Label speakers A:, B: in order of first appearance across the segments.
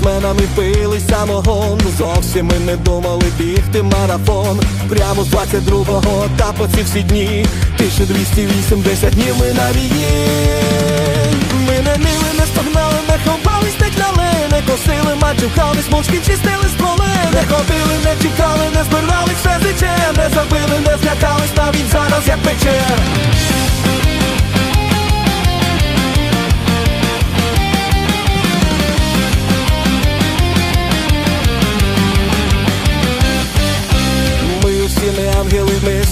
A: спортсменами пили самогон. Зовсім ми не думали бігти марафон. Прямо з 22-го та по ці всі дні. 1280 днів ми на війні. Ми не нили, не стогнали, не ховались, не кляли Не косили, матюхались, мовчки чистили стволи. Не ходили, не чекали, не збирали все зиче Не забили, не злякались, навіть зараз як пече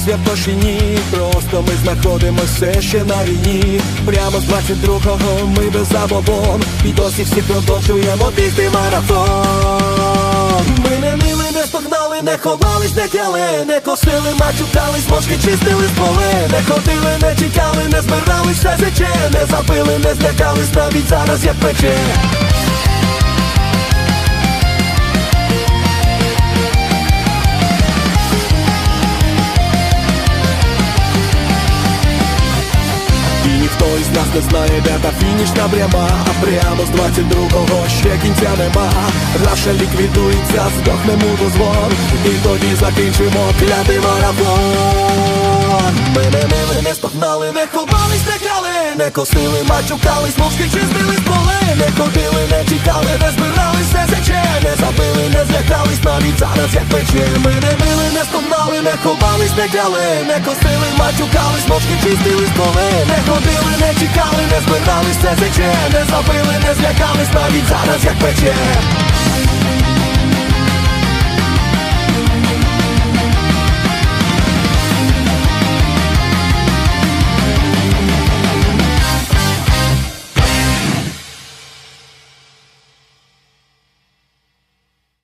A: святошині. Просто ми знаходимося ще на війні. Прямо з 22-го ми без забобон. І досі всі продовжуємо бігти марафон. Ми не нили, не стогнали, не ховались, не тяли Не косили, матюкались, мошки чистили з поли Не ходили, не чекали, не збирались, все зиче Не забили, не злякались, навіть зараз як пече із нас не знає, де та фінішна пряма А прямо з 22-го ще кінця нема. Раша ліквідується, здохнемо дозвон І тоді закінчимо клятий марафон. Ми не мили, не стогнали, не ховались, не крали Не косили, матюкались, мовчки чистили з поли Не ходили, не чекали, не збирались, все заче Не забили, не злякались, навіть зараз як пече. Ми не мили, не стогнали, не ховались, не крали Не косили, матюкались, мовчки чистили з поли Не ходили, не чекали, не збирались, все зече, Не забили, не злякались, навіть зараз як пече